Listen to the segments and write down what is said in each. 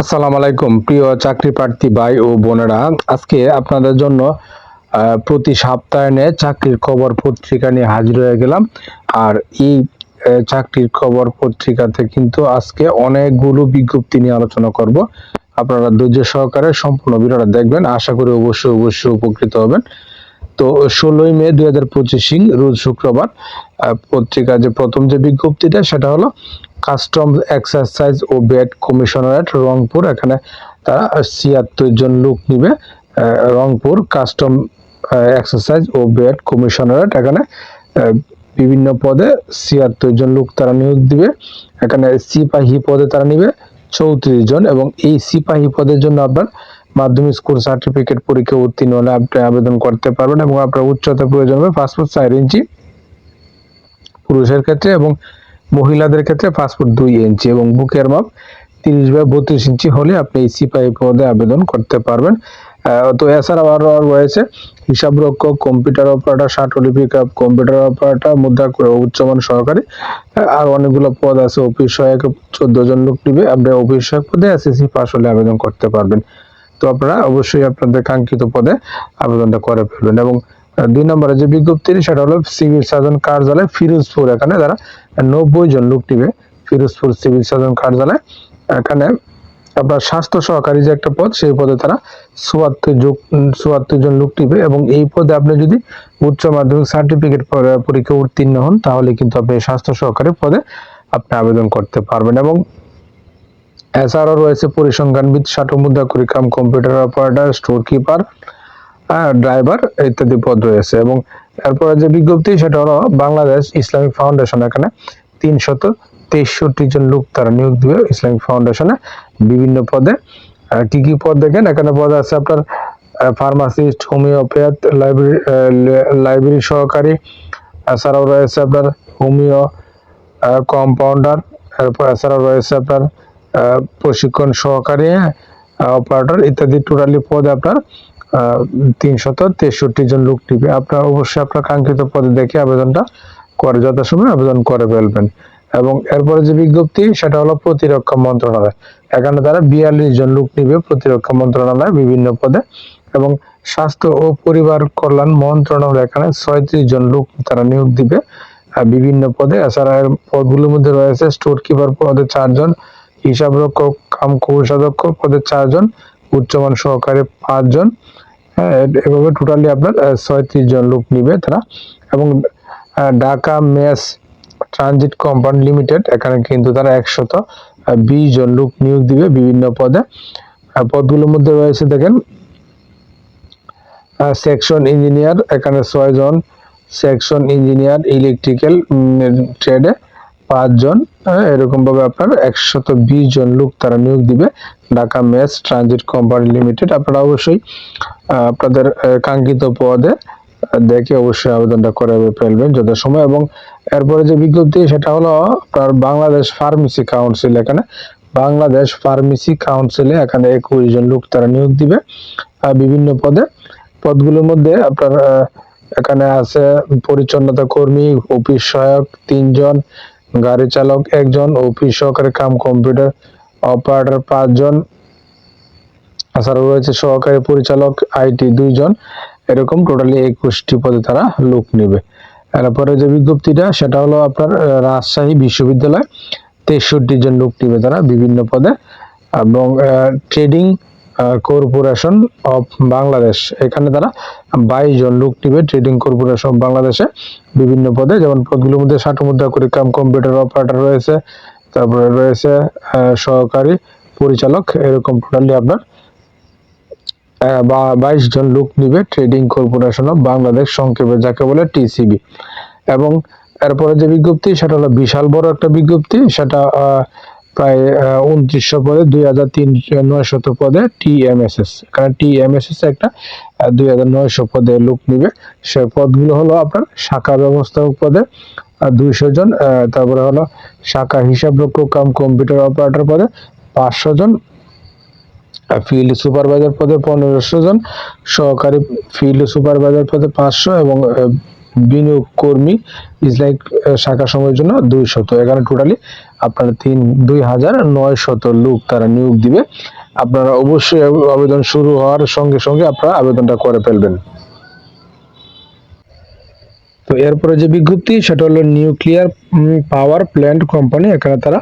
আসসালামু আলাইকুম প্রিয় চাকরি প্রার্থী ভাই ও বোনেরা। আজকে আপনাদের জন্য প্রতি সপ্তাহে চাকরির খবর পত্রিকা নিয়ে হাজির হয়ে গেলাম। আর এই চাকরির খবর পত্রিকাতে কিন্তু আজকে অনেকগুলো বিজ্ঞপ্তি নিয়ে আলোচনা করব। আপনারা ধৈর্য সহকারে সম্পূর্ণ ভিডিওটা দেখবেন। আশা করি অবশ্যই অবশ্যই উপকৃত হবেন। তো ষোলোই মে দুই হাজার পঁচিশ রোজ শুক্রবার আহ, পত্রিকার যে প্রথম যে বিজ্ঞপ্তিটা সেটা হলো কাস্টম এক্সারসাইজ ও বেড কমিশনারেট রংপুর, এখানে তারা ছিয়াত্তর জন লোক নিবে রংপুর কাস্টম এক্সারসাইজ ও বেড কমিশনারেট, এখানে বিভিন্ন পদে ছিয়াত্তর জন লোক তারা নিয়োগ দিবে, এখানে সিপাহী পদে তারা নিবে চৌত্রিশ জন এবং এই সিপাহী পদের জন্য আপনার মাধ্যমিক স্কুল সার্টিফিকেট পরীক্ষা উত্তীর্ণ হলে আপনি আবেদন করতে পারবেন এবং আপনার উচ্চতা প্রয়োজন হবে পাসপোর্ট চার ইঞ্চি পুরুষের ক্ষেত্রে এবং মহিলাদের ক্ষেত্রে পাসপোর্ট দুই ইঞ্চি এবং বুকের মাপ তিরিশ বাই বত্রিশ ইঞ্চি হলে আপনি এই পদে আবেদন করতে পারবেন। তো এছাড়াও আরও রয়েছে হিসাব রক্ষক কম্পিউটার অপারেটর ষাটলিপিক কম্পিউটার অপারেটর মুদ্রা উচ্চমান সহকারী আর অনেকগুলো পদ আছে, অফিস সহায়ক চোদ্দ জন লোক নিবে, আপনি অফিস সহায়ক পদে এসএসসি পাস হলে আবেদন করতে পারবেন। তো আপনারা অবশ্যই আপনাদের কাঙ্ক্ষিত পদে আবেদনটা করে ফেলবেন এবং দুই নম্বরে যে বিজ্ঞপ্তি সেটা হলো সিভিল সার্জন কার্যালয় ফিরোজপুর। এখানে তারা নব্বই জন লোক নিবে ফিরোজপুর সিভিল সার্জন কার্যালয়, এখানে আপনার স্বাস্থ্য সহকারী যে একটা পদ, সেই পদে তারা চুয়াত্তর যোগ চুয়াত্তর জন লোক নিবে এবং এই পদে আপনি যদি উচ্চ মাধ্যমিক সার্টিফিকেট পরীক্ষা উত্তীর্ণ হন, তাহলে কিন্তু আপনি স্বাস্থ্য সহকারী পদে আপনি আবেদন করতে পারবেন এবং এছাড়াও রয়েছে পরিসংখ্যানবিদ ষাট মুদ্রা কুড়িকাম computer operator store keeper driver ইত্যাদি পদ রয়েছে এবং এরপরে যে বিজ্ঞপ্তি, সেটা হলো বাংলাদেশ ইসলামিক ফাউন্ডেশন এখানে তিনশত তেষট্টি জন লোক তারা নিয়োগ দিবে ইসলামিক ফাউন্ডেশনে বিভিন্ন পদে। কি কি পদ দেখেন? এখানে পদ আছে আপনার ফার্মাসিস্ট হোমিওপ্যাথ লাইব্রেরি লাইব্রেরি সহকারী, এছাড়াও রয়েছে আপনার হোমিও কম্পাউন্ডার এরপর এছাড়াও রয়েছে আপনার প্রশিক্ষণ সহকারী অপারেটর ইত্যাদি। টোটালি পদে আপনার তিনশত তেষট্টি জন লোক নিবে আপনার অবশ্যই আপনার কাঙ্ক্ষিত পদে দেখে আবেদনটা করে যথাসময় আবেদন করে ফেলবেন। এবং এরপরে যে বিজ্ঞপ্তি, সেটা হলো প্রতিরক্ষা মন্ত্রণালয়। এখানে তারা বিয়াল্লিশ জন লোক নিবে প্রতিরক্ষা মন্ত্রণালয় বিভিন্ন পদে। এবং স্বাস্থ্য ও পরিবার কল্যাণ মন্ত্রণালয় এখানে ছয়ত্রিশ জন লোক তারা নিয়োগ দিবে। বিভিন্ন পদে, এছাড়া এর পদগুলোর মধ্যে রয়েছে স্টোর কিপার পদে চারজন, হিসাবরক্ষক, কাম কোষাধ্যক্ষ পদে চারজন উচ্চমান সহকারী পাঁচজন হ্যাঁ এভাবে টোটালি আপনার ছয়ত্রিশ জন লোক নিবে তারা। এবং Dhaka mass transit company limited, এখানে কিন্তু তারা একশত বিশ জন লোক নিয়োগ দিবে বিভিন্ন পদে। পদগুলোর মধ্যে রয়েছে দেখেন সেকশন ইঞ্জিনিয়ার এখানে ছয় জন সেকশন ইঞ্জিনিয়ার ইলেকট্রিক্যাল ট্রেডে পাঁচজন এরকম ভাবে আপনার একশত বিশ জন লোক তারা নিয়োগ দিবে Dhaka mass transit company limited. আপনারা অবশ্যই আপনাদের কাঙ্ক্ষিত পদে দেখে অবশ্যই আবেদনটা করে ফেলবেন যথাসময়। এবং এরপরে যে বিজ্ঞপ্তি, সেটা হলো আপনার বাংলাদেশ ফার্মেসি কাউন্সিল এখানে। বাংলাদেশ ফার্মেসি কাউন্সিলে এখানে একুশ জন লোক তারা নিয়োগ দিবে বিভিন্ন পদে। পদগুলোর মধ্যে আপনার এখানে আছে পরিচ্ছন্নতা কর্মী, অফিস সহায়ক তিনজন গাড়ি চালক একজন অফিস সহকারী কাম কম্পিউটার অপারেটর পাঁচজন। রয়েছে সহকারী পরিচালক, আইটি দুইজন। এরকম টোটালি একুশটি পদে তারা লোক নেবে। এরপরে যে বিজ্ঞপ্তিটা, সেটা হলো আপনার রাজশাহী বিশ্ববিদ্যালয়। তেষট্টি জন লোক নেবে তারা বিভিন্ন পদে। এবং ট্রেডিং কর্পোরেশন অফ বাংলাদেশ এখানে তারা বাইশ জন লোক নিবে ট্রেডিং কর্পোরেশন অফ বাংলাদেশে বিভিন্ন পদে, যেমন পদগুলোর মধ্যে ষাট মুদ্রা করে কাম কম্পিউটার অপারেটর রয়েছে, তারপরে রয়েছে সহকারী পরিচালক। এরকম টোটালি আপনার বাইশ জন লোক নিবে ট্রেডিং কর্পোরেশন অফ বাংলাদেশ সংক্ষেপে যাকে বলে টিসিবি এবং এরপরে যে বিজ্ঞপ্তি, সেটা হলো বিশাল বড় একটা বিজ্ঞপ্তি, সেটা প্রায় উনত্রিশশো পদে, দুই হাজার তিন নয়শত পদে টিএমএসএস এখানে টিএমএসএস একটা দুই হাজার নয়শো পদে লোক নিবে। সে পদগুলো হলো আপনার শাখা ব্যবস্থাপক পদে দুইশো জন তারপরে হলো শাখা হিসাব রক্ষক কাম কম্পিউটার অপারেটর পদে পাঁচশো জন ফিল্ড সুপারভাইজার পদে পনেরোশো জন, সহকারী ফিল্ড সুপারভাইজার পদে পাঁচশো এবং বিনিয়োগ কর্মী ইসলামিক শাখা সময়ের জন্য দুই শত এখানে টোটালি আপনারা তিন, দুই হাজার নয় শত লোক তারা নিয়োগ দিবে। আপনারা অবশ্যই আবেদন শুরু হওয়ার সঙ্গে সঙ্গে আপনারা আবেদনটা করে ফেলবেন। তো এরপরে যে বিজ্ঞপ্তি, সেটা হলো নিউক্লিয়ার পাওয়ার প্ল্যান্ট কোম্পানি, এখানে তারা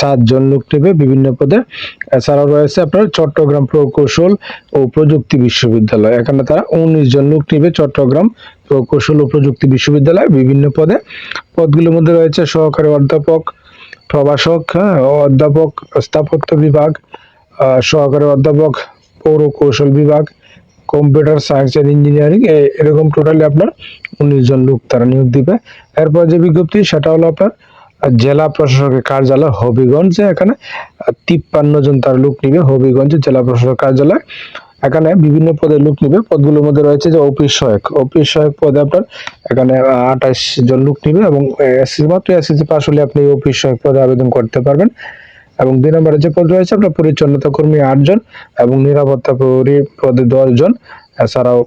চারজন লোক নেবে বিভিন্ন পদে। এছাড়াও রয়েছে আপনার চট্টগ্রাম প্রকৌশল ও প্রযুক্তি বিশ্ববিদ্যালয়। এখানে তারা উনিশ জন লোক নেবে চট্টগ্রাম প্রকৌশল ও প্রযুক্তি বিশ্ববিদ্যালয় বিভিন্ন পদে। পদগুলোর মধ্যে রয়েছে সহকারী অধ্যাপক, প্রভাষক হ্যাঁ অধ্যাপক, স্থাপত্য বিভাগ সহকারী অধ্যাপক পৌর কৌশল বিভাগ কম্পিউটার সায়েন্স এন্ড ইঞ্জিনিয়ারিং এরকম টোটালি আপনার উনিশ জন লোক তারা নিয়োগ দিবে। এরপর যে বিজ্ঞপ্তি, সেটা হলো আপনার জেলা প্রশাসকের কার্যালয় হবিগঞ্জে, এখানে তিপ্পান্ন জন তার লোক নিবে হবিগঞ্জে জেলা প্রশাসক কার্যালয়। এখানে বিভিন্ন পদে লোক নিবে, পদগুলোর মধ্যে রয়েছে যে অফিস সহায়ক। অফিস সহায়ক পদে আপনার এখানে আঠাশ জন লোক নিবে এবং মাত্র এসএসসি পাস হলে আপনি অফিস সহায়ক পদে আবেদন করতে পারবেন। এবং দুই নম্বরে যে পদ রয়েছে আপনার পরিচ্ছন্নতা কর্মী আটজন এবং নিরাপত্তা প্রহরী পদে দশ জন এছাড়াও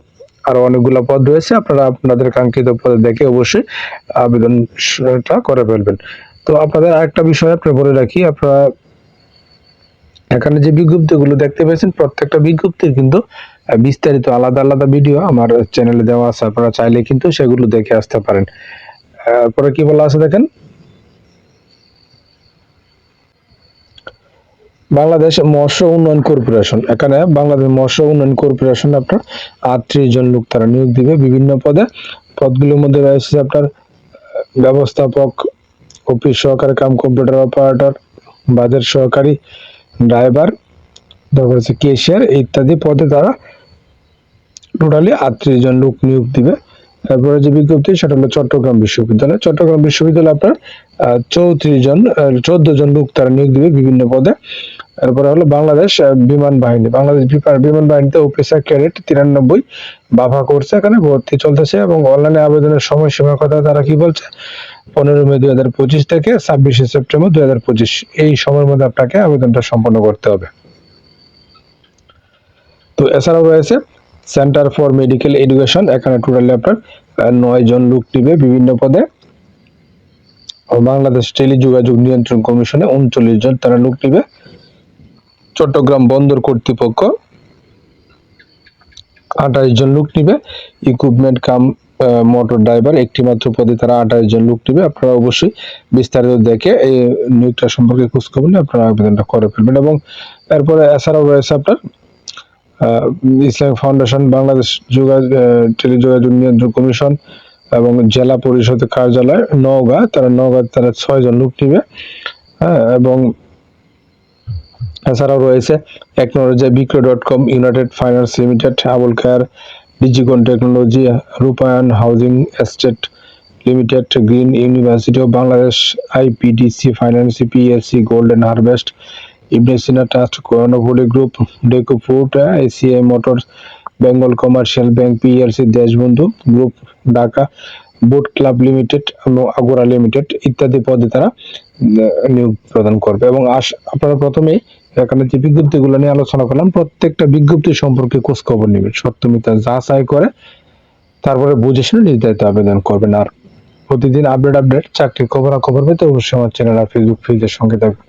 আরও অনেকগুলো পদ রয়েছে, আপনারা আপনাদের কাঙ্ক্ষিত পদে দেখে অবশ্যই আবেদনটা করে ফেলবেন। তো আপনাদের আরেকটা বিষয় আপনি বলে রাখি, আপনারা এখানে যে বিজ্ঞপ্তিগুলো দেখতে পেয়েছেন, প্রত্যেকটা বিজ্ঞপ্তির কিন্তু বিস্তারিত আলাদা আলাদা ভিডিও আমার চ্যানেলে দেওয়া আছে, আপনারা চাইলে কিন্তু সেগুলো দেখে আসতে পারেন। পরে কি বলা আছে দেখেন? বাংলাদেশ মৎস্য উন্নয়ন কর্পোরেশন। এখানে বাংলাদেশ মৎস্য উন্নয়ন কর্পোরেশন আপনার আটত্রিশ জন লোক তারা নিয়োগ দিবে বিভিন্ন পদে। পদগুলোর মধ্যে রয়েছে আপনার ব্যবস্থাপক, অফিস সহকারী, কাম কম্পিউটার অপারেটর, বাজার সহকারী, ড্রাইভার, তারপর হচ্ছে কেশিয়ার ইত্যাদি পদে তারা টোটালি আটত্রিশ জন লোক নিয়োগ দিবে। তারপরে যে বিজ্ঞপ্তি, সেটা হলো চট্টগ্রাম বিশ্ববিদ্যালয়। চট্টগ্রাম বিশ্ববিদ্যালয় আপনার চৌত্রিশ জন চোদ্দ জন লোক তারা নিয়োগ দিবে বিভিন্ন পদে। তারপরে হলো বাংলাদেশ বিমান বাহিনী। বাংলাদেশ বিমান বাহিনীতে অফিসার ক্যাডেট তিরানব্বই, বাফা করছে, এখানে ভর্তি চলতেছে এবং অনলাইনে আবেদনের সময়সীমার কথা তারা কি বলছে? পনেরো মে দুই হাজার পঁচিশ থেকে ছাব্বিশে সেপ্টেম্বর দুই হাজার পঁচিশ, এই সময়ের মধ্যে আপনাকে আবেদনটা সম্পন্ন করতে হবে। তো এছাড়াও রয়েছে সেন্টার ফর মেডিকেল এডুকেশন এখানে টোটালি আপনার নয় জন লোক নিবে বিভিন্ন পদে। বাংলাদেশ টেলিযোগাযোগ নিয়ন্ত্রণ কমিশনে উনচল্লিশ জন তারা লোক নিবে। চট্টগ্রাম বন্দর কর্তৃপক্ষ আঠাশ জন লোক নিবে। ইকুইপমেন্ট কাম মোটর ড্রাইভার একটি মাত্র পদে তারা আঠাশ জন লোক নিবে। আপনারা অবশ্যই বিস্তারিত দেখে এই নিয়োগটা সম্পর্কে খোঁজ খবর নিয়ে আপনারা আবেদনটা করে ফেলবেন। এবং এরপরে এছাড়াও রয়েছে আপনার ইসলামিক ফাউন্ডেশন, বাংলাদেশ যোগাযোগ টেলিযোগাযোগ নিয়ন্ত্রণ কমিশন এবং জেলা পরিষদের কার্যালয়, নওগাঁ, তারা নওগাঁ তারা ছয় জন লোক নিবে। হ্যাঁ এবং এছাড়াও রয়েছে technology Bikroy dot com United Finance Limited Abul Khayer Digicon Technology Rupayan housing estate limited green university of Bangladesh IPDC finance PSC golden harvest Ibne trust Karnaphuli group Deco food ACI Motors Bengal commercial bank PLC Deshbandhu group Dhaka boat club limited এবং Agora limited ইত্যাদি পদে তারা নিয়োগ প্রদান করবে। এবং আপনারা প্রথমেই এখানে যে বিজ্ঞপ্তিগুলো নিয়ে আলোচনা করলাম, প্রত্যেকটা বিজ্ঞপ্তি সম্পর্কে খোঁজ খবর নেবেন সত্যমিতা যাচাই করে তারপরে বুঝে শুনে নির্ধারিত আবেদন করবেন। আর প্রতিদিন আপডেট আপডেট চাকরির খবর খবর পেতে অবশ্যই আমার চ্যানেল আর ফেসবুক পেজের সঙ্গে থাকবেন